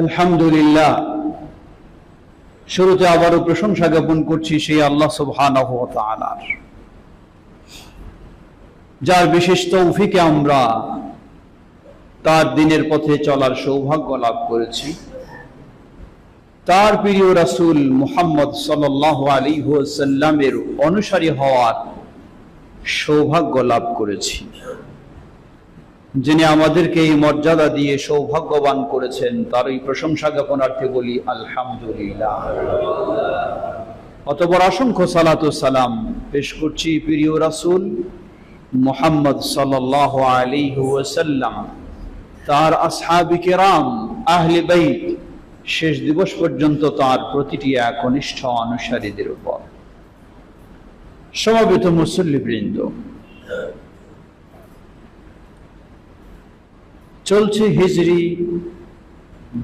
আলহামদুলিল্লাহ। শুরুতে আবারও প্রশংসা জ্ঞাপন করছি সেই আল্লাহ তাআলার। যার বিশেষ তৌফিকে আমরা তার দিনের পথে চলার সৌভাগ্য লাভ করেছি। তার প্রিয় রাসুল মুহাম্মদ সাল্লাল্লাহু আলাইহি ওয়াসাল্লামের অনুসারী হওয়ার সৌভাগ্য লাভ করেছি। যিনি আমাদেরকে এই মর্যাদা দিয়ে সৌভাগ্যবান করেছেন তার এই প্রশংসা জ্ঞাপনার্থে বলি, আলহামদুলিল্লাহ। অতপর অসংখ্য সালাত সালাম পেশ করছি প্রিয় রাসুল মোহাম্মদ সাল্লাহ আলাইহি ওয়াসাল্লাম, তার আসহাবি আহলে বাইত, শেষ দিবস পর্যন্ত তার প্রতিটি একনিষ্ঠ অনুসারীদের উপর। সমাবেত মুসল্লিবৃন্দ চলছে হিজরি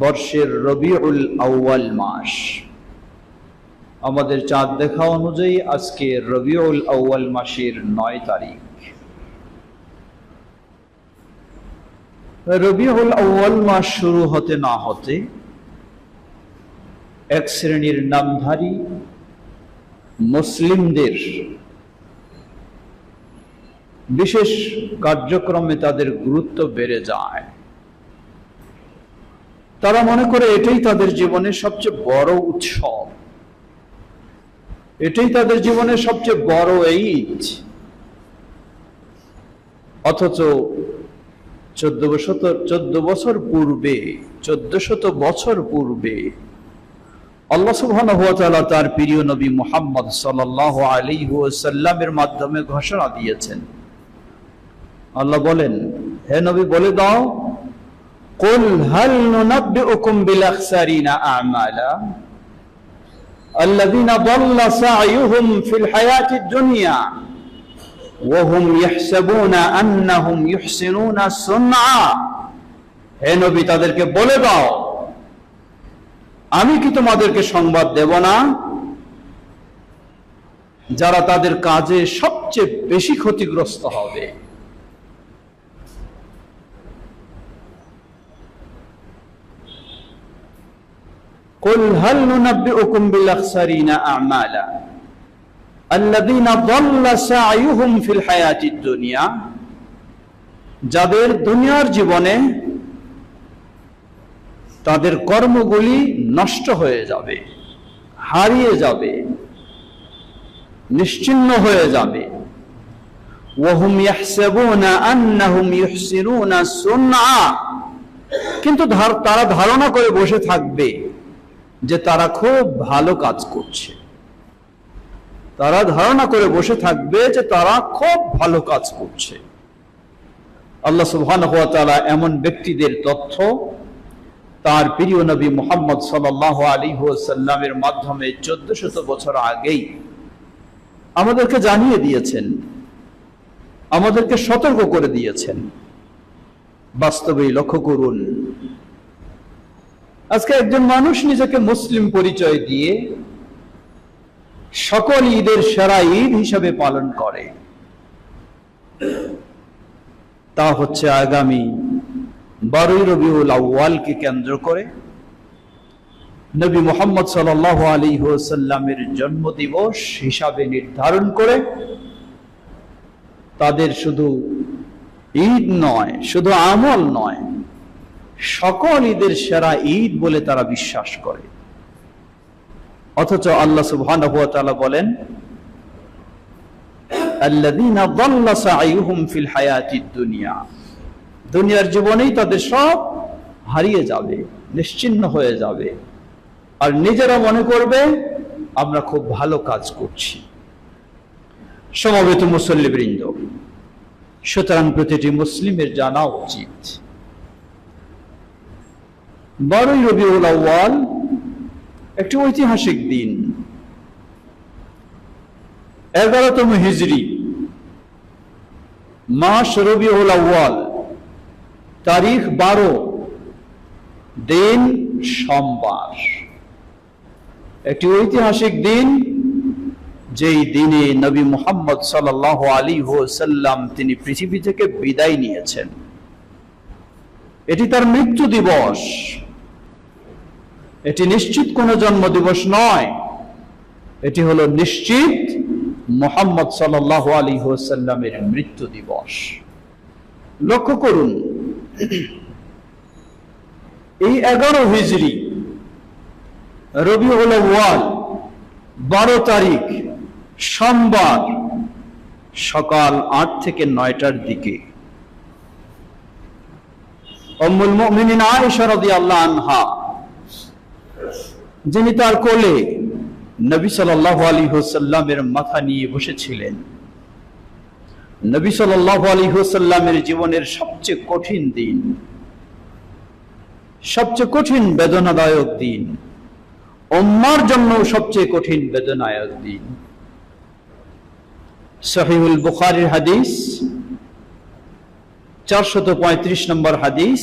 বর্ষের রবিউল আউয়াল মাস। আমাদের চাঁদ দেখা অনুযায়ী আজকে রবিউল আউয়াল মাসের নয় তারিখ। রবিউল আউয়াল মাস শুরু হতে না হতে এক শ্রেণির নামধারী মুসলিমদের বিশেষ কার্যক্রমে তাদের গুরুত্ব বেড়ে যায়। তারা মনে করে এটাই তাদের জীবনের সবচেয়ে বড় উৎসব। এটাই তাদের জীবনের সবচেয়ে বড় ঈদ। অথচ চোদ্দ শত চোদ্দ বছর পূর্বে, চোদ্দ শত বছর পূর্বে আল্লাহ তাআলা তার প্রিয় নবী মুহাম্মদ সাল্লাল্লাহু আলাইহি ওয়াসাল্লামের মাধ্যমে ঘোষণা দিয়েছেন। আল্লাহ বলেন, হে নবী বলে দাও কুল হাল নুনাব্বিউকুম বিল আখসারিনা আমালা الذين ضل سعيهم في الحياة الدنيا وهم يحسبون أنهم يحسنون صنعا হে নবী, তাদেরকে বলে দাও, আমি কি তোমাদেরকে সংবাদ দেব না? যারা তাদের কাজে সবচেয়ে বেশি ক্ষতিগ্রস্ত হবে। قل هل ننبئكم بالأخسرين أعمالا الذين ضل سعيهم في الحياة الدنيا যাদের দুনিয়ার জীবনে তাদের কর্মগুলি নষ্ট হয়ে যাবে হারিয়ে যাবে নিশ্চিন্ন হয়ে যাবে ওহুম ইয়াহসাবুনা আন্নাহুম ইউহসিনুনা সুনআ কিন্তু তারা ধারণা করে বসে থাকবে যে তারা খুব ভালো কাজ করছে। তারা ধারণা করে বসে থাকবে যে তারা খুব ভালো কাজ করছে। আল্লাহ সুবহানাহু ওয়া তাআলা এমন ব্যক্তিদের তথ্য তার প্রিয় নবী মুহাম্মদ সাল্লাল্লাহু আলাইহি ওয়াসাল্লামের মাধ্যমে 1400 বছর আগেই আমাদেরকে জানিয়ে দিয়েছেন, আমাদেরকে সতর্ক করে দিয়েছেন। বাস্তবেই লক্ষ্য করুন আজকে একজন মানুষ নিজেকে মুসলিম পরিচয় দিয়ে সকল ঈদের সেরা ঈদ হিসাবে পালন করে। তা হচ্ছে আগামী বারোই রবিউল আউ্য়ালকে কেন্দ্র করে নবী মোহাম্মদ সাল আলী সাল্লামের জন্মদিবস হিসাবে নির্ধারণ করে তাদের শুধু ঈদ নয়, শুধু আমল নয় সকল ঈদের সেরা ঈদ বলে তারা বিশ্বাস করে। অথচ আল্লাহ তাআলা বলেন দুনিয়ার জীবনেই তাদের সব হারিয়ে যাবে, নিশ্চিন্ন হয়ে যাবে। আর নিজেরা মনে করবে, আমরা খুব ভালো কাজ করছি। সমবেত মুসল্লিবৃন্দ, সুতরাং প্রতিটি মুসলিমের জানা উচিত। বারোই রবিউল আউ্য়াল একটি ঐতিহাসিক দিন। এগারোতম হিজরি। মাস রবিউল আউ্য়াল, তারিখ বারো, দিন সোমবার। একটি ঐতিহাসিক দিন, যেই দিনে নবী মুহাম্মদ সাল্লাহ আলী সাল্লাম তিনি পৃথিবী থেকে বিদায় নিয়েছেন। এটি তার মৃত্যু দিবস। এটি নিশ্চিত কোনো জন্মদিবস নয়। এটি হলো নিশ্চিত মোহাম্মদ সাল্লাহ আলী হোসাল্লামের মৃত্যু দিবস। লক্ষ্য করুন, এই এগারো হিজড়ি রবি হল ওয়াল বারো তারিখ, সোমবার সকাল আট থেকে নয়টার দিকে। অম্মুল মুমিনিন আয়েশা রাদিয়াল্লাহু আনহা যিনি তার কোলে নবী সাল্লাল্লাহু আলাইহি ওয়াসাল্লামের মাথা নিয়ে বসেছিলেন। নবী সাল্লাল্লাহু আলাইহি ওয়াসাল্লামের জীবনের সবচেয়ে কঠিন দিন, সবচেয়ে কঠিন বেদনাদায়ক দিন, উম্মার জন্য সবচেয়ে কঠিন বেদনাদায়ক দিন। সহিহুল বুখারীর হাদিস, চারশত পঁয়ত্রিশ নম্বর হাদিস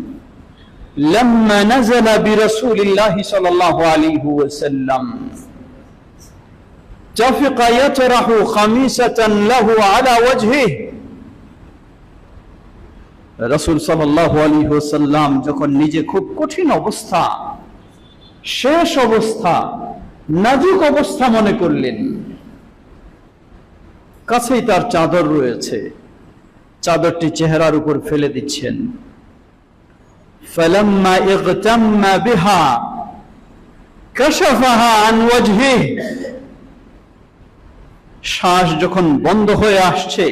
لما نزل برسول الله صلى الله عليه وسلم تفق يطرح خميسة له على وجهه রসুল সাল্লাহ আলী হোসাল্লাম যখন নিজে খুব কঠিন অবস্থা শেষ অবস্থা নাজুক অবস্থা মনে করলেন কাছেই তার চাদর রয়েছে চাদরটি চেহারার উপর ফেলে দিচ্ছেন فلما اغتم بها كشفها عن وجهه শ্বাস যখন বন্ধ হয়ে আসছে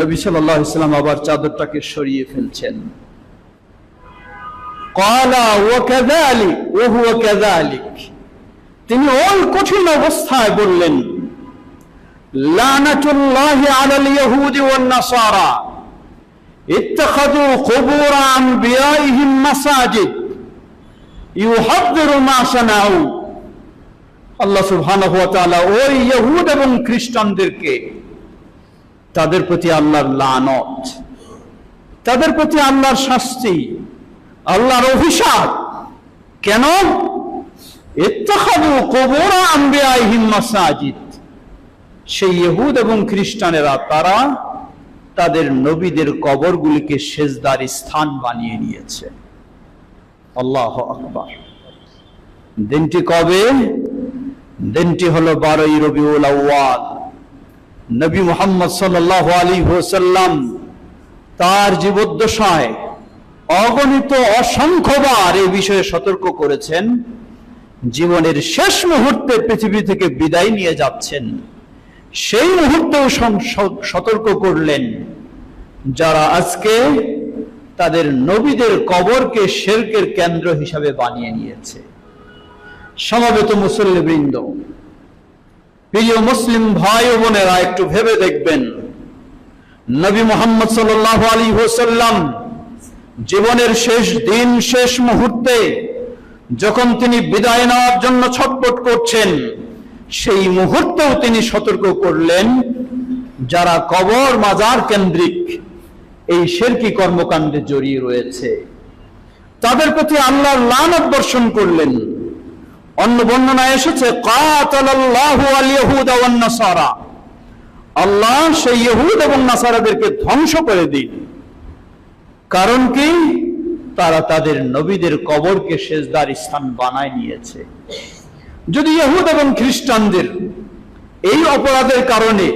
নবী সাল্লাল্লাহু আলাইহি সাল্লাম আবার চাদরটাকে সরিয়ে ফেলছেন قال وكذلك وهو كذلك তিনি ওই কঠিন অবস্থায় বললেন লানাতুল্লাহি আলাল ইহুদি ওয়ান নাসারা اتخذوا قبور انبيائهم مساجد يحذر ما صنعوا আল্লাহ সুবহানাহু ওয়া তাআলা ওই ইহুদ এবং খ্রিস্টানদেরকে তাদের প্রতি আল্লাহর লানত তাদের প্রতি আল্লাহর শাস্তি আল্লাহর অভিশাপ কেন ইত্তাখাযু কুবুর আনবিয়াইহিম মাসাজিদ সেই ইহুদ এবং খ্রিস্টানেরা তারা তাদের নবীদের কবরগুলিকে সেজদার স্থান বানিয়ে নিয়েছে। আল্লাহ আকবার। দিনটি কবে? দিনটি হলো বারোই রবিউল নবী মোহাম্মদ সাল্লাহ আলী হোসাল্লাম তার জীবদ্দশায় অগণিত অসংখ্যবার এই বিষয়ে সতর্ক করেছেন। জীবনের শেষ মুহূর্তে পৃথিবী থেকে বিদায় নিয়ে যাচ্ছেন। সেই মুহূর্তেও সতর্ক করলেন যারা আজকে তাদের নবীদের কবরকে শেরকের কেন্দ্র হিসাবে বানিয়ে নিয়েছে। সমবেত মুসল্লিবৃন্দ, প্রিয় মুসলিম ভাই ও বোনেরা, একটু ভেবে দেখবেন, নবী মোহাম্মদ সাল আলী হোসাল্লাম জীবনের শেষ দিন, শেষ মুহূর্তে যখন তিনি বিদায় নেওয়ার জন্য ছটপট করছেন সেই মুহূর্তেও তিনি সতর্ক করলেন, যারা কবর মাজার কেন্দ্রিক এই শেরকি কর্মকাণ্ডে জড়িয়ে রয়েছে। তাদের প্রতি আল্লাহর লানত বর্ষণ করলেন। অন্য বর্ণনা এসেছে আল্লাহ সেই ইহুদ এবং নাসারাদেরকে ধ্বংস করে দিন। কারণ কি? তারা তাদের নবীদের কবরকে শেষদার স্থান বানায় নিয়েছে। যদি ইহুদ এবং খ্রিস্টানদের এই অপরাধের কারণে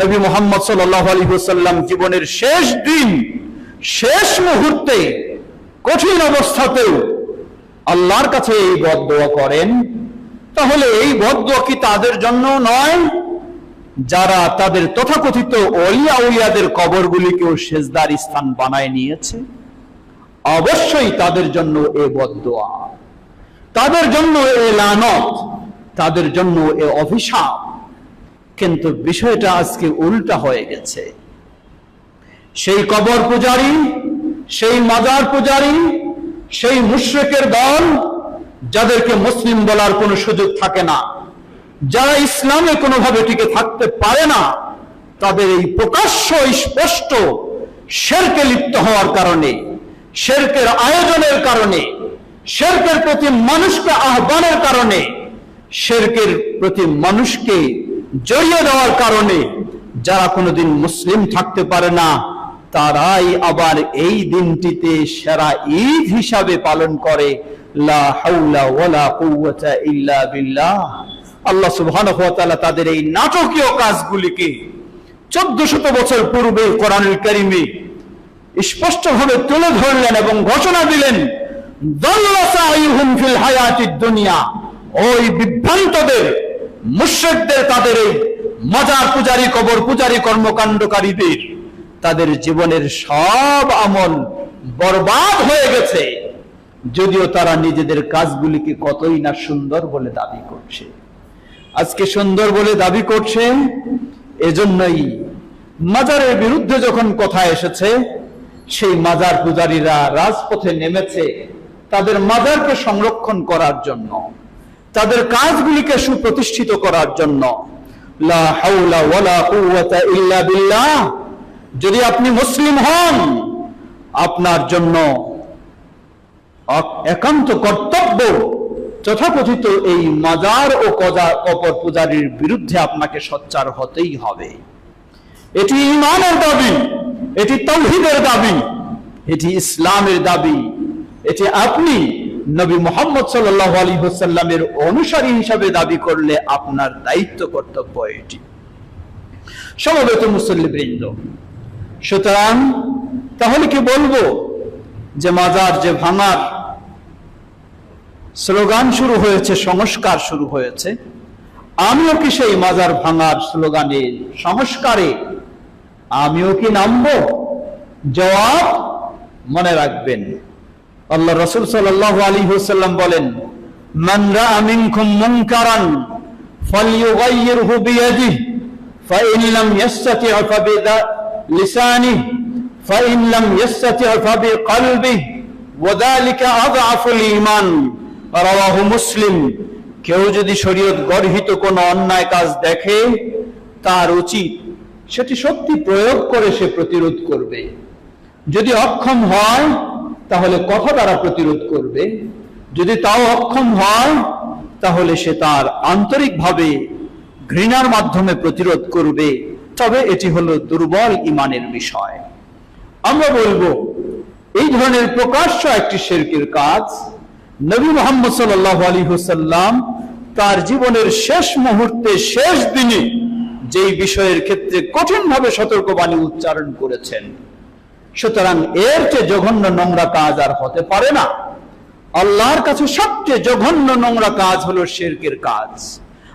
নবী মোহাম্মদ সাল্লাহ জীবনের শেষ দিন, শেষ মুহূর্তে কঠিন অবস্থাতেও আল্লাহর কাছে এই বদোয়া করেন, তাহলে এই বদোয়া কি তাদের জন্য নয়? যারা তাদের তথাকথিত অলিয়া উলিয়াদের কবরগুলিকেও সেজদার স্থান বানায় নিয়েছে, অবশ্যই তাদের জন্য এ বদোয়া তাদের জন্য এ লানত, তাদের জন্য এ অভিশাপ। কিন্তু বিষয়টা আজকে উল্টা হয়ে গেছে। সেই কবর পূজারী, সেই মাজার পূজারী, সেই মুশ্রেকের দল, যাদেরকে মুসলিম বলার কোনো সুযোগ থাকে না, যারা ইসলামে কোনোভাবে টিকে থাকতে পারে না, তাদের এই প্রকাশ্য স্পষ্ট শেরকে লিপ্ত হওয়ার কারণে, শেরকের আয়োজনের কারণে শেরকের প্রতি মানুষকে আহ্বানের কারণে, শেরকের প্রতি মানুষকে জড়িয়ে দেওয়ার কারণে যারা কোনোদিন মুসলিম থাকতে পারে না, তারাই আবার এই দিনটিতে সেরা ঈদ হিসাবে পালন করে। আল্লাহ সুবহানাহু ওয়া তাদের এই নাটকীয় কাজগুলিকে চোদ্দ শত বছর পূর্বে কোরআনুল কারিমে স্পষ্টভাবে তুলে ধরলেন এবং ঘোষণা দিলেন কর্মকাণ্ডকারীদের তাদের জীবনের সব আমল বরবাদ হয়ে গেছে। যদিও তারা নিজেদের কাজগুলিকে কতই না সুন্দর বলে দাবি করছে। আজকে সুন্দর বলে দাবি করছে, এজন্যই মাজারের বিরুদ্ধে যখন কথা এসেছে, সেই মাজার পূজারীরা রাজপথে নেমেছে। তাদের মাজারকে সংরক্ষণ করার জন্য, তাদের কাজগুলিকে সুপ্রতিষ্ঠিত করার জন্য। যদি আপনি মুসলিম হন, আপনার জন্য একান্ত কর্তব্য তথাকথিত এই মাজার ও কপর পূজারীর বিরুদ্ধে আপনাকে সচ্চার হতেই হবে। এটি ইমানের দাবি, এটি তৌহিদের দাবি, এটি ইসলামের দাবি। এটি আপনি নবী মোহাম্মদ সাল্লাহ আলী হোসাল্লামের অনুসারী হিসাবে দাবি করলে আপনার দায়িত্ব কর্তব্য এটি। সমবেত মুসল্লিবৃন্দ সুতরাং তাহলে কি বলব যে মাজার, যে ভাঙার স্লোগান শুরু হয়েছে, সংস্কার শুরু হয়েছে। আমিও কি সেই মাজার, ভাঙার স্লোগানে সংস্কারে আমিও কি নামবো? জবাব মনে রাখবেন। আল্লাহ রসুল সাল্লাহ আলী হুসাল্লাম বলেন মান রাআ মিনকুম মুনকারান ফালইউগাইয়িরহু বিয়াদিহি فإن لم يستطع فبلسانه فإن لم يستطع فبقلبه وذلك أضعف الإيمان رواه মুসলিম কেউ যদি শরীয়ত গর্হিত কোনো অন্যায় কাজ দেখে তার উচিত সেটি সত্যি প্রয়োগ করে সে প্রতিরোধ করবে যদি অক্ষম হয় তাহলে কথা দ্বারা প্রতিরোধ করবে। যদি তাও অক্ষম হয়, তাহলে সে তার আন্তরিকভাবে ঘৃণার মাধ্যমে প্রতিরোধ করবে। তবে এটি হলো দুর্বল ইমানের বিষয়। আমরা বলব, এই ধরনের প্রকাশ্য একটি শেরকের কাজ নবী মোহাম্মদ সাল্লাহ আলী হুসাল্লাম তার জীবনের শেষ মুহূর্তে, শেষ দিনে যেই বিষয়ের ক্ষেত্রে কঠিনভাবে সতর্কবাণী উচ্চারণ করেছেন সুতরাং এর চেয়ে জঘন্য নোংরা কাজ আর হতে পারে না। আল্লাহর কাছে সবচেয়ে জঘন্য নোংরা কাজ হলো শেরকের কাজ।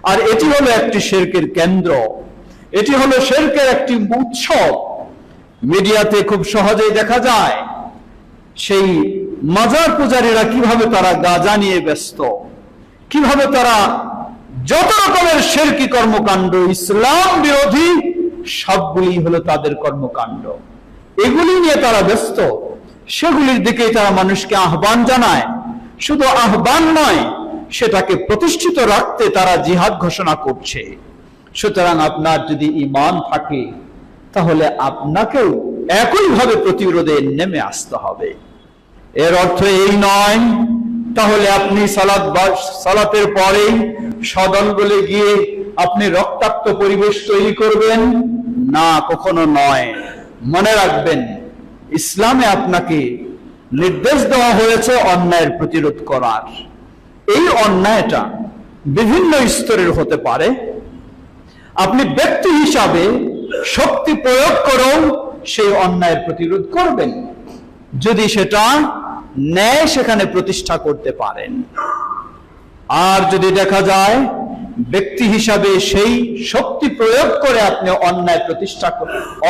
আর এটি হলো একটি শেরকের কেন্দ্র। এটি হলো শেরকের একটি উৎসব। মিডিয়াতে খুব সহজেই দেখা যায়, সেই মাজার পূজারীরা কীভাবে তারা গাজা নিয়ে ব্যস্ত, কীভাবে তারা যত রকমের শেরকি কর্মকাণ্ড, ইসলাম বিরোধী সবগুলি হলো তাদের কর্মকাণ্ড। এগুলি নিয়ে তারা ব্যস্ত। সেগুলির দিকে তারা মানুষকে আহ্বান জানায়। শুধু আহ্বান নয়, সেটাকে প্রতিষ্ঠিত রাখতে তারা জিহাদ ঘোষণা করছে। সুতরাং আপনার যদি ইমান থাকে, তাহলে আপনাকেও একইভাবে প্রতিরোধে নেমে আসতে হবে। এর অর্থ এই নয়, তাহলে আপনি সালাত সালাতের পরেই বলে গিয়ে আপনি রক্তাক্ত পরিবেশ তৈরি করবেন? না, কখনো নয়। মনে রাখবেন, ইসলামে আপনাকে নির্দেশ দেওয়া হয়েছে অন্যায়ের প্রতিরোধ করার। এই অন্যায়টা বিভিন্ন স্তরের হতে পারে। আপনি ব্যক্তি হিসাবে শক্তি প্রয়োগ করেও সেই অন্যায়ের প্রতিরোধ করবেন। যদি সেটা ন্যায় সেখানে প্রতিষ্ঠা করতে পারেন। আর যদি দেখা যায় ব্যক্তি হিসাবে সেই শক্তি প্রয়োগ করে আপনি অন্যায় প্রতিষ্ঠা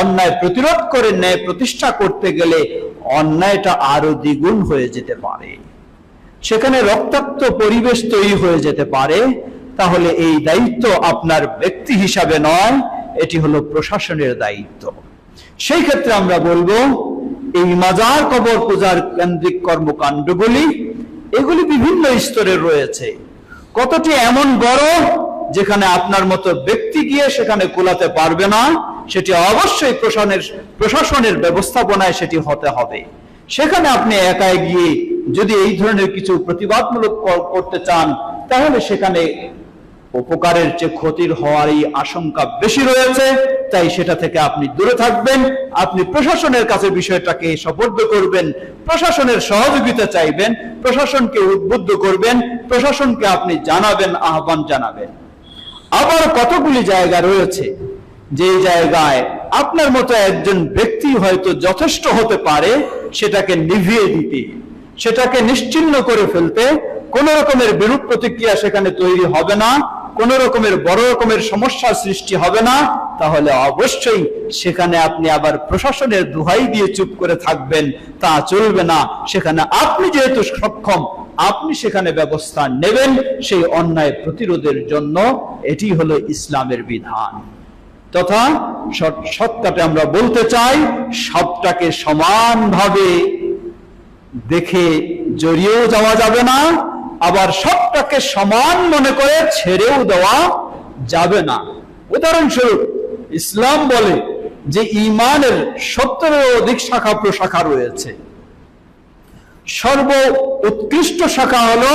অন্যায় প্রতিরোধ করে ন্যায় প্রতিষ্ঠা করতে গেলে অন্যায়টা আরও দ্বিগুণ হয়ে যেতে পারে। সেখানে রক্তাক্ত পরিবেশ তৈরি হয়ে যেতে পারে। তাহলে এই দায়িত্ব আপনার ব্যক্তি হিসাবে নয়, এটি হলো প্রশাসনের দায়িত্ব। সেই ক্ষেত্রে আমরা বলব, এই মাজার কবর পূজার কেন্দ্রিক কর্মকাণ্ডগুলি, এগুলি বিভিন্ন স্তরের রয়েছে। কতটি এমন বড় যেখানে আপনার মতো ব্যক্তি গিয়ে সেখানে কুলাতে পারবে না, সেটি অবশ্যই প্রশাসনের প্রশাসনের ব্যবস্থাপনায় সেটি হতে হবে। সেখানে আপনি একাই গিয়ে যদি এই ধরনের কিছু প্রতিবাদমূলক করতে চান, তাহলে সেখানে উপকারের চেয়ে ক্ষতির হওয়ারই আশঙ্কা বেশি রয়েছে, তাই সেটা থেকে আপনি দূরে থাকবেন। আপনি প্রশাসনের কাছে বিষয়টাকে সপর্দ করবেন, প্রশাসনের সহযোগিতা চাইবেন, প্রশাসনকে উদ্বুদ্ধ করবেন, প্রশাসনকে আপনি জানাবেন, আহ্বান জানাবেন। আবার কতগুলি জায়গা রয়েছে যে জায়গায় আপনার মতো একজন ব্যক্তি হয়তো যথেষ্ট হতে পারে, সেটাকে নিভিয়ে দিতে, সেটাকে নিশ্চিন্ন করে ফেলতে কোন রকমের বিরূপ প্রতিক্রিয়া সেখানে তৈরি হবে না। কোন রকমের বড় রকমের সমস্যার সৃষ্টি হবে না, তাহলে অবশ্যই সেখানে আপনি আবার প্রশাসনের দোহাই দিয়ে চুপ করে থাকবেন, তা চলবে না। সেখানে আপনি যেহেতু সক্ষম, আপনি সেখানে ব্যবস্থা নেবেন সেই অন্যায় প্রতিরোধের জন্য। এটি হলো ইসলামের বিধান। তথা সৎকাটে আমরা বলতে চাই, সবটাকে সমানভাবে দেখে জড়িয়েও যাওয়া যাবে না। আবার সবটাকে সমান মনে করে ছেড়েও দেওয়া যাবে না। উদাহরণস্বরূপ, ইসলাম বলে যে ইমানের সত্তরের অধিক শাখা প্রশাখা রয়েছে। সর্ব উৎকৃষ্ট শাখা হলো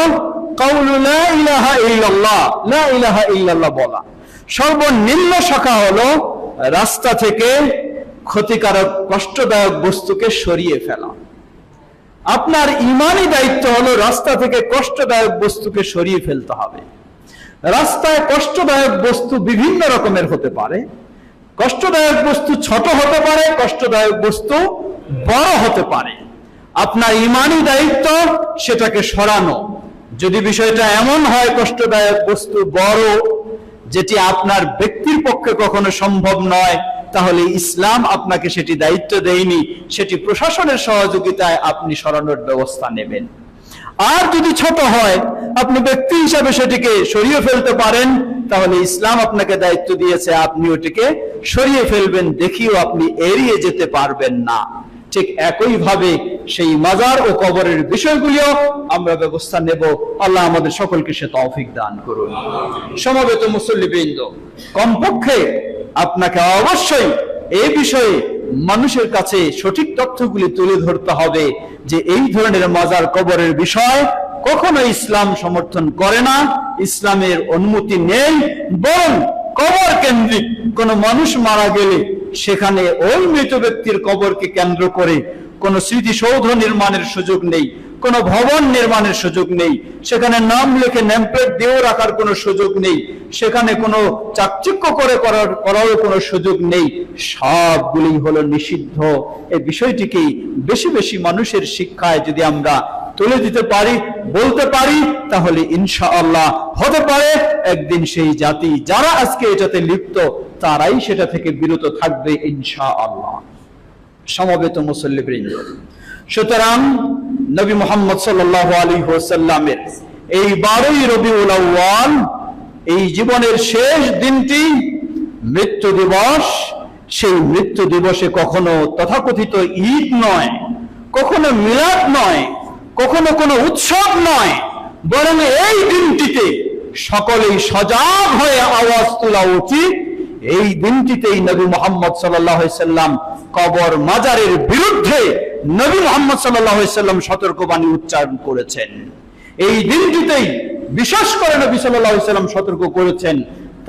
বলা। সর্বনিম্ন শাখা হলো রাস্তা থেকে ক্ষতিকারক, কষ্টদায়ক বস্তুকে সরিয়ে ফেলা। আপনার ইমানি দায়িত্ব হলো রাস্তা থেকে কষ্টদায়ক বস্তুকে সরিয়ে ফেলতে হবে। রাস্তায় কষ্টদায়ক বস্তু বিভিন্ন রকমের হতে পারে। কষ্টদায়ক বস্তু ছোট হতে পারে, কষ্টদায়ক বস্তু বড় হতে পারে। আপনার ইমানি দায়িত্ব সেটাকে সরানো। যদি বিষয়টা এমন হয়, কষ্টদায়ক বস্তু বড়, যেটি আপনার ব্যক্তির পক্ষে কখনো সম্ভব নয় তাহলে ইসলাম আপনাকে সেটি দায়িত্ব দেয়নি, সেটি প্রশাসনের সহযোগিতায় আপনি সরানোর ব্যবস্থা নেবেন। আর যদি ছোট হয়, আপনি ব্যক্তি হিসাবে সেটিকে সরিয়ে ফেলতে পারেন, তাহলে ইসলাম আপনাকে দায়িত্ব দিয়েছে, আপনি ওটিকে সরিয়ে ফেলবেন, দেখিও আপনি এড়িয়ে যেতে পারবেন না। ঠিক একইভাবে সেই মাজার ও কবরের বিষয়গুলিও আমরা ব্যবস্থা নেব। আল্লাহ আমাদের সকলকে সে তৌফিক দান করুন। সমবেত মুসল্লিবৃন্দ, কমপক্ষে আপনাকে অবশ্যই এই বিষয়ে মানুষের কাছে সঠিক তথ্যগুলি তুলে ধরতে হবে যে এই ধরনের মাজার কবরের বিষয় কখনো ইসলাম সমর্থন করে না, ইসলামের অনুমতি নেই, বরং কবর কেন্দ্রিক কোন মানুষ মারা গেলে সেখানে ওই মৃত ব্যক্তির কবরকে কেন্দ্র করে কোন স্মৃতিসৌধ নির্মাণের সুযোগ নেই। কোন ভবন নির্মাণের সুযোগ নেই। সেখানে নাম লিখে নেমপ্লেট দিয়েও রাখার কোনো সুযোগ নেই। সেখানে কোনো চাকচিক্য করে করার করারও কোনো সুযোগ নেই। সবগুলি হলো নিষিদ্ধ। এই বিষয়টিকেই বেশি বেশি মানুষের শিক্ষায় যদি আমরা তুলে দিতে পারি, বলতে পারি, তাহলে ইনশাআল্লাহ হতে পারে। একদিন সেই জাতি যারা আজকে এটাতে লিপ্ত, তারাই সেটা থেকে বিরত থাকবে ইনশাআল্লাহ। সমবেত মুসল্লিবৃন্দ সুতরাং নবী মোহাম্মদ সাল্লাহ আলী হোসাল্লামের এই বারোই রবিউল আউ্য়াল, এই জীবনের শেষ দিনটি মৃত্যু দিবস। সেই মৃত্যু দিবসে কখনো তথাকথিত ঈদ নয়, কখনো মিলাদ নয়, কখনো কোনো উৎসব নয়, বরং এই দিনটিতে সকলেই সজাগ হয়ে আওয়াজ তোলা উচিত। এই দিনটিতেই নবী মোহাম্মদ সাল্লাহ সাল্লাম কবর মাজারের বিরুদ্ধে নবী মোহাম্মদ সাল্লাম সতর্কবাণী উচ্চারণ করেছেন। এই দিনটিতেই বিশেষ করে নবী সাল্লাম সতর্ক করেছেন।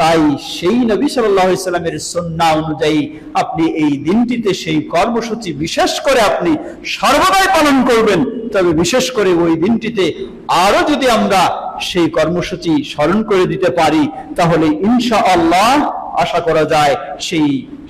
তাই সেই নবী সাল্লামের সন্না অনুযায়ী আপনি এই দিনটিতে সেই কর্মসূচি বিশেষ করে আপনি সর্বদাই পালন করবেন। তবে বিশেষ করে ওই দিনটিতে আরও যদি আমরা সেই কর্মসূচি স্মরণ করে দিতে পারি, তাহলে ইনশা আল্লাহ আশা করা যায় সেই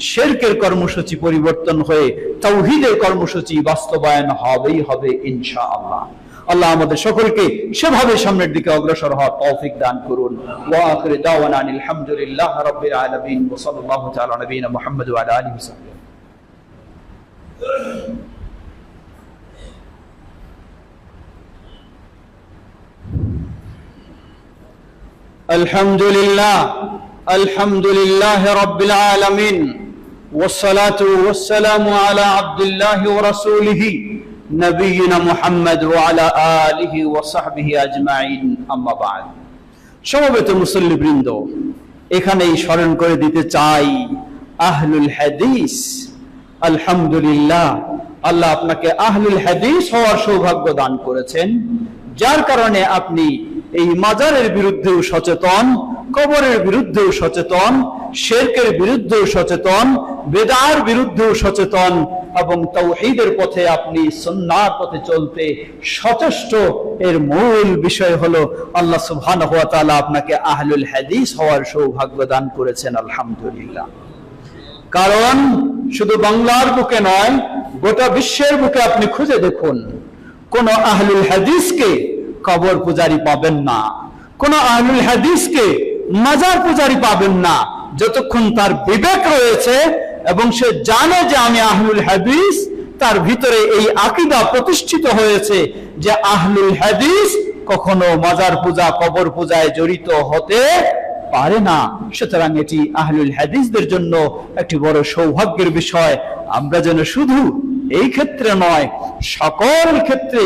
শেরকের কর্মসূচি পরিবর্তন হয়ে তৌহিদের কর্মসূচি বাস্তবায়ন হবেই হবে ইনশা আল্লাহ আল্লাহ আমাদের সকলকে সেভাবে সামনের দিকে অগ্রসর হওয়ার তৌফিক দান করুন ওয়া আখির দাওয়ানা আলহামদুলিল্লাহ রাব্বিল আলামিন ওয়া সাল্লাল্লাহু তাআলা আলা নবিয়িনা মুহাম্মদ ওয়া আলা আলিহি ওয়া সাহবিহি الحمد لله الحمد لله رب العالمين والصلاة والسلام على عبد الله ورسوله نبينا محمد وعلى آله وصحبه أجمعين أما بعد সমবেত মুসল্লিবৃন্দ এখানেই স্মরণ করে দিতে চাই আহলুল হাদিস আলহামদুলিল্লাহ আল্লাহ আপনাকে আহলুল হাদিস হওয়ার সৌভাগ্য দান করেছেন যার কারণে আপনি এই মাজারের বিরুদ্ধেও সচেতন, কবরের বিরুদ্ধেও সচেতন, শেরকের বিরুদ্ধেও সচেতন, বেদার বিরুদ্ধেও সচেতন এবং তৌহিদের পথে আপনি সন্ন্যার পথে চলতে সচেষ্ট। এর মূল বিষয় হলো আল্লাহ সুবহানাহু ওয়া তাআলা আপনাকে আহলুল হাদিস হওয়ার সৌভাগ্য দান করেছেন, আলহামদুলিল্লাহ। কারণ শুধু বাংলার বুকে নয়, গোটা বিশ্বের বুকে আপনি খুঁজে দেখুন, কোন আহলুল হাদিসকে কবর পূজারি পাবেন না। কোন আহলুল হাদিসকে মাজার পূজারি পাবেন না। যতক্ষণ তার বিবেক রয়েছে এবং সে জানে যে আমি আহলুল হাদিস, তার ভিতরে এই আকিদা প্রতিষ্ঠিত হয়েছে যে আহলুল হাদিস কখনো মাজার পূজা, কবর পূজায় জড়িত হতে পারে না। সুতরাং এটি আহলুল হাদিসদের জন্য একটি বড় সৌভাগ্যের বিষয়। আমরা যেন শুধু এই ক্ষেত্রে নয়, সকল ক্ষেত্রে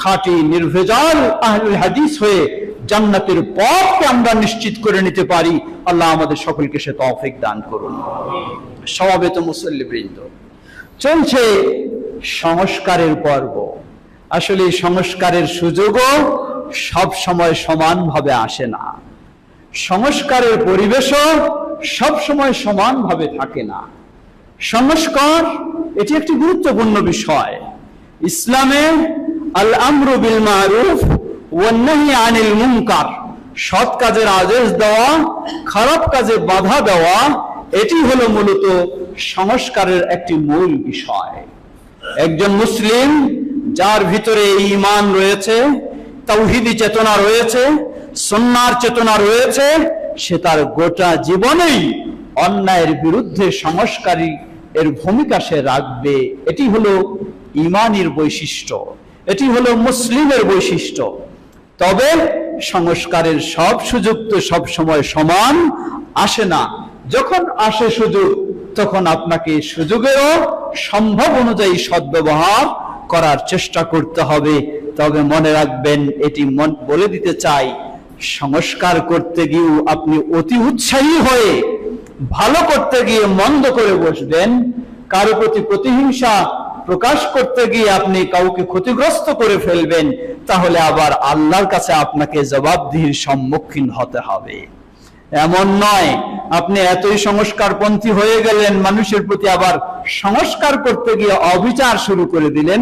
খাঁটি নির্ভেজাল আহলুল হাদিস হয়ে জান্নাতের পথকে আমরা নিশ্চিত করে নিতে পারি, আল্লাহ আমাদের সকলকে সে তৌফিক দান করুন। সমাবেত মুসল্লিবৃন্দ চলছে সংস্কারের পর্ব। আসলে সংস্কারের সুযোগও সব সময় সমানভাবে আসে না। সংস্কারের পরিবেশও সব সময় সমানভাবে থাকে না। সংস্কার এটি একটি গুরুত্বপূর্ণ বিষয়। ইসলামে আল আমরু বিল মারুফ ওয়ান্নাহি আনিল মুনকার। সৎ কাজের আদেশ দেওয়া, খারাপ কাজে বাধা দেওয়া, এটি হলো মূলত সংস্কারের একটি মূল বিষয়। একজন মুসলিম যার ভিতরে ঈমান রয়েছে, তাওহীদি চেতনা রয়েছে সন্ন্যার চেতনা রয়েছে, সে তার গোটা জীবনেই অন্যায়ের বিরুদ্ধে সংস্কারী এর ভূমিকা সে রাখবে। এটি হলো ইমানের বৈশিষ্ট্য। এটি হলো মুসলিমের বৈশিষ্ট্য। তবে সংস্কারের সব সুযোগ তো সব সময় সমান, আসে না। যখন আসে সুযোগ, তখন আপনাকে সুযোগেরও সম্ভব অনুযায়ী সদ্ব্যবহার করার চেষ্টা করতে হবে। তবে মনে রাখবেন, এটি মন, বলে দিতে চাই, সংস্কার করতে গিয়েও আপনি অতি উৎসাহী হয়ে, ভালো করতে গিয়ে মন্দ করে বসবেন। কারও প্রতি প্রতিহিংসা প্রকাশ করতে গিয়ে আপনি কাউকে ক্ষতিগ্রস্ত করে ফেলবেন, তাহলে আবার আল্লাহর কাছে আপনাকে জবাবদিহির সম্মুখীন হতে হবে। এমন নয়। আপনি এতই সংস্কারপন্থী হয়ে গেলেন, মানুষের প্রতি আবার সংস্কার করতে গিয়ে অবিচার শুরু করে দিলেন,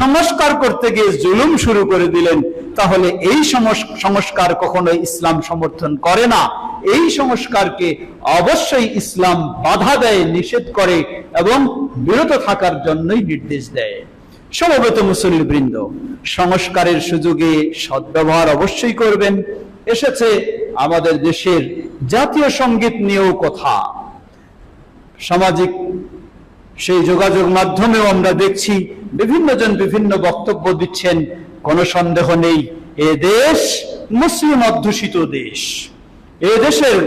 সংস্কার করতে গিয়ে জুলুম শুরু করে দিলেন। তাহলে এই সংস্কার কখনো ইসলাম সমর্থন করে না। এই সংস্কারকে অবশ্যই ইসলাম বাধা দেয়, নিষেধ করে এবং বিরত থাকার জন্যই নির্দেশ দেয়। সমবেত মুসলিম বৃন্দ সংস্কারের সুযোগে সদ্ব্যবহার অবশ্যই করবেন। এসেছে আমাদের দেশের জাতীয় সংগীত নিয়েও কথা। সামাজিক সেই যোগাযোগ মাধ্যমেও আমরা দেখছি বিভিন্ন জন বিভিন্ন বক্তব্য দিচ্ছেন, কোনো সন্দেহ নেই, এ দেশ মুসলিম অধ্যুষিত দেশ। এ দেশের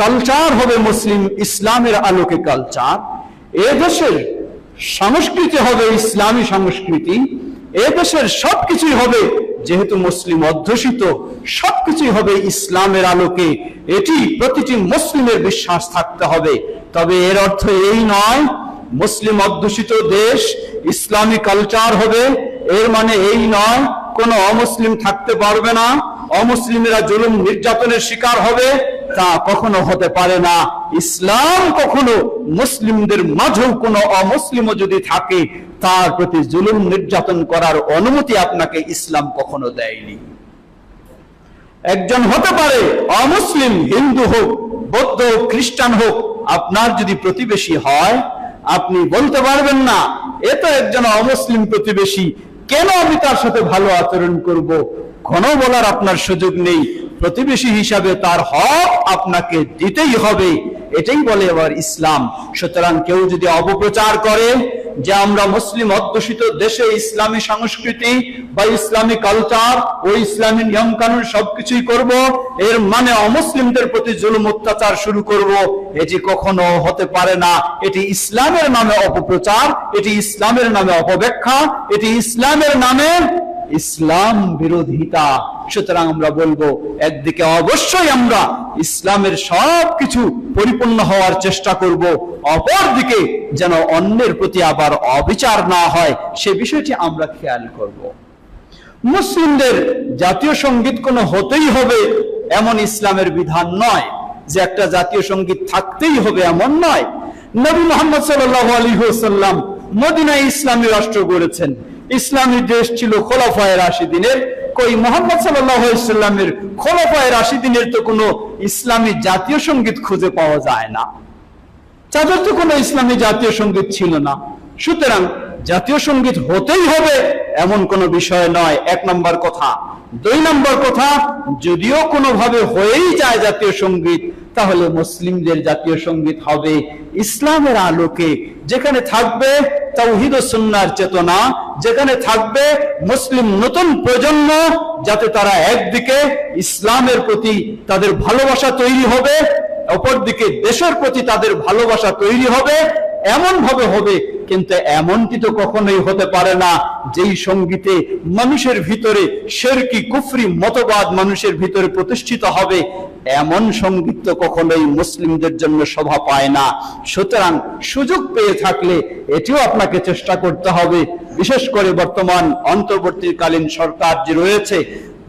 কালচার হবে মুসলিম, ইসলামের আলোকে কালচার এ দেশের সংস্কৃতি হবে ইসলামী সংস্কৃতি। এ দেশের সবকিছুই হবে যেহেতু মুসলিম অধ্যুষিত, সবকিছুই হবে ইসলামের আলোকে। এটি প্রতিটি মুসলিমের বিশ্বাস থাকতে হবে। তবে এর অর্থ এই নয়, মুসলিম অধ্যুষিত দেশ ইসলামী কালচার হবে। এর মানে এই নয়, কোনো অমুসলিম থাকতে পারবে না। অমুসলিমেরা জুলুম নির্যাতনের শিকার হবে, তা কখনো হতে পারে না। ইসলাম কখনো মুসলিমদের মাঝেও কোনো অমুসলিমও যদি থাকে, তার প্রতি জুলুম নির্যাতন করার অনুমতি আপনাকে ইসলাম কখনো দেয়নি। একজন হতে পারে অমুসলিম, হিন্দু হোক, বৌদ্ধ হোক, খ্রিস্টান হোক, আপনার যদি প্রতিবেশী হয়, আপনি বলতে পারবেন না, এ তো একজন অমুসলিম প্রতিবেশী কেন আমি তার সাথে ভালো আচরণ করব? ঘন বলার আপনার সুযোগ নেই। প্রতিবেশী হিসাবে তার হক আপনাকে দিতেই হবে। এটাই বলে আবার ইসলাম। সুতরাং কেউ যদি অপপ্রচার করে যে আমরা মুসলিম অধ্যুষিত দেশে ইসলামী সংস্কৃতি বা ইসলামী কালচার ও ইসলামী নিয়ম কানুন সবকিছুই করব, এর মানে অমুসলিমদের প্রতি জুলুম অত্যাচার শুরু করব। এটি কখনো হতে পারে না। এটি ইসলামের নামে অপপ্রচার, এটি ইসলামের নামে অপব্যাখ্যা, এটি ইসলামের নামে ইসলাম বিরোধিতা। সুতরাং আমরা বলব, একদিকে অবশ্যই আমরা ইসলামের সব কিছু পরিপূর্ণ হওয়ার চেষ্টা করব অপর দিকে যেন অন্যের প্রতি আবার অবিচার না হয়, সে বিষয়টি আমরা খেয়াল করব। মুসলিমদের জাতীয় সংগীত কোনো হতেই হবে এমন ইসলামের বিধান নয়, যে একটা জাতীয় সংগীত থাকতেই হবে এমন নয়। নবী মোহাম্মদ সাল্লাহ আলী সাল্লাম মদিনায় ইসলামী রাষ্ট্র গড়েছেন। ইসলামী দেশ ছিল খোলাফায় রাশিদিনের। কই মোহাম্মদ সাল্লামের খোলাফায় রাশিদিনের তো কোনো ইসলামী জাতীয় সংগীত খুঁজে পাওয়া যায় না। তাদের তো কোনো ইসলামী জাতীয় সংগীত ছিল না। সুতরাং জাতীয় সংগীত হতেই হবে এমন কোনো বিষয় নয়। এক নম্বর কথা। দুই নম্বর কথা, যদিও কোনোভাবে হয়েই যায় জাতীয় সংগীত তাহলে মুসলিমদের জাতীয় সংগীত হবে ইসলামের আলোকে। যেখানে থাকবে তাওহিদ ও সুন্নার চেতনা, যেখানে থাকবে মুসলিম নতুন প্রজন্ম, যাতে তারা একদিকে ইসলামের প্রতি তাদের ভালোবাসা তৈরি হবে, অপরদিকে দেশের প্রতি তাদের ভালোবাসা তৈরি হবে। এমন ভাবে হবে, কিন্তু এমনটি তো কখনোই হতে পারে না। যেই সঙ্গীতে মানুষের ভিতরে শেরকি, কুফরি, মতবাদ মানুষের ভিতরে প্রতিষ্ঠিত হবে, এমন সংগীত তো কখনোই মুসলিমদের জন্য শোভা পায় না। সুতরাং সুযোগ পেয়ে থাকলে এটিও আপনাকে চেষ্টা করতে হবে। বিশেষ করে বর্তমান অন্তর্বর্তীকালীন সরকার যে রয়েছে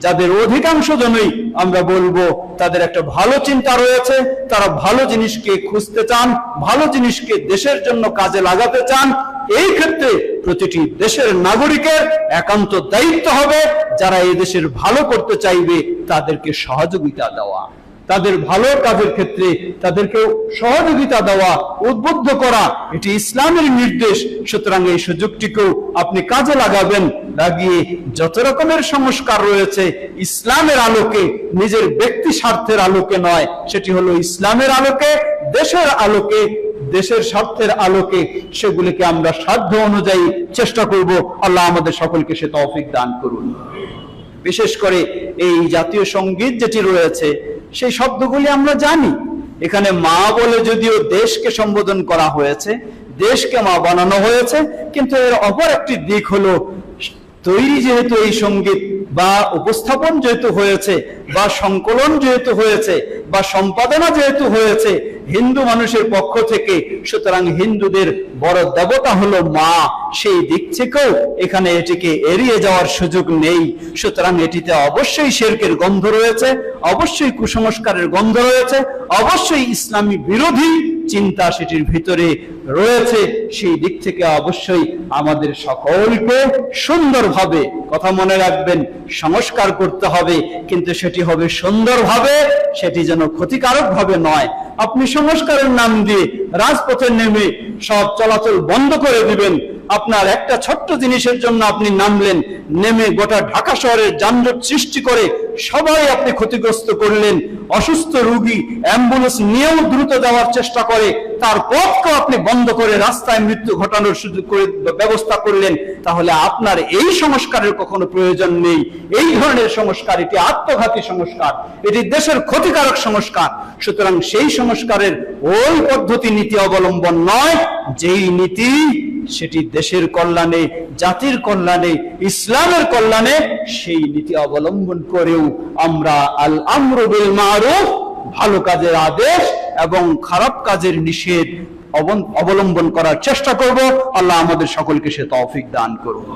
যাদের অধিকাংশ জনই আমরা বলব তাদের একটা ভালো চিন্তা রয়েছে, তারা ভালো জিনিসকে খুঁজতে চান, ভালো জিনিসকে দেশের জন্য কাজে লাগাতে চান। এই ক্ষেত্রে প্রতিটি দেশের নাগরিকের একান্ত দায়িত্ব হবে, যারা এই দেশের ভালো করতে চাইবে তাদেরকে সহযোগিতা দেওয়া। তাদের ভালো কাজের ক্ষেত্রে তাদেরকে সহযোগিতা দেওয়া, উদ্বুদ্ধ করা, এটি ইসলামের নির্দেশ। সুতরাং এই সুযোগটিকেও আপনি কাজে লাগাবেন, লাগিয়ে যত রকমের সংস্কার রয়েছে, ইসলামের আলোকে, নিজের ব্যক্তি স্বার্থের আলোকে নয়, সেটি হলো ইসলামের আলোকে, দেশের আলোকে, দেশের স্বার্থের আলোকে। সেগুলিকে আমরা সাধ্য অনুযায়ী চেষ্টা করব। আল্লাহ আমাদের সকলকে সে তৌফিক দান করুন। বিশেষ করে এই জাতীয় সংগীত যেটি রয়েছে সেই শব্দগুলি আমরা জানি। এখানে মা বলে যদিও দেশকে সম্বোধন করা হয়েছে, দেশকে মা বানানো হয়েছে, কিন্তু এর অপর একটি দিক হলো, তৈরি যেহেতু এই সংগীত বা উপস্থাপন যেহেতু হয়েছে বা সংকলন যেহেতু হয়েছে, বা সম্পাদনা যেহেতু হয়েছে, হিন্দু মানুষের পক্ষ থেকে, সুতরাং হিন্দুদের বড় দেবতা হলো মা, সেই দিক থেকেও এখানে এটিকে এড়িয়ে যাওয়ার সুযোগ নেই। সুতরাং এটিতে অবশ্যই শেরকের গন্ধ রয়েছে, অবশ্যই কুসংস্কারের গন্ধ রয়েছে, অবশ্যই ইসলামী বিরোধী চিন্তা সেটির ভিতরে রয়েছে। সেই দিক থেকে অবশ্যই আমাদের সকলকে সুন্দরভাবে কথা মনে রাখবেন, সংস্কার করতে হবে, কিন্তু সেটি হবে সুন্দরভাবে, সেটি যেন ক্ষতিকারক ভাবে নয়। আপনি সংস্কারের নাম দিয়ে রাজপথে নেমে সব চলাচল বন্ধ করে দিবেন। আপনার একটা ছোট্ট জিনিসের জন্য আপনি নামলেন। নেমে গোটা ঢাকা শহরের যানজট সৃষ্টি করে সবাই আপনি ক্ষতিগ্রস্ত করলেন, অসুস্থ রোগী, অ্যাম্বুলেন্স নিয়েও দ্রুত যাওয়ার চেষ্টা করে, তার পথকেও আপনি বন্ধ করে রাস্তায় মৃত্যু ঘটানোর সুযোগ করে, ব্যবস্থা করলেন, তাহলে আপনার এই সংস্কারের কখনো প্রয়োজন নেই। এই ধরনের সংস্কার, এটি আত্মঘাতী সংস্কার, এটি দেশের ক্ষতিকারক সংস্কার। সুতরাং সেই সংস্কারের ওই পদ্ধতি, নীতি অবলম্বন নয়, যেই নীতি সেটি দেশের কল্যাণে, জাতির কল্যাণে, ইসলামের কল্যাণে সেই নীতি অবলম্বন করেও আমরা আল আমরুবিল মারুফ ভালো কাজের আদেশ এবং খারাপ কাজের নিষেধ অবলম্বন করার চেষ্টা করব। আল্লাহ আমাদের সকলকে সে তৌফিক দান করুন।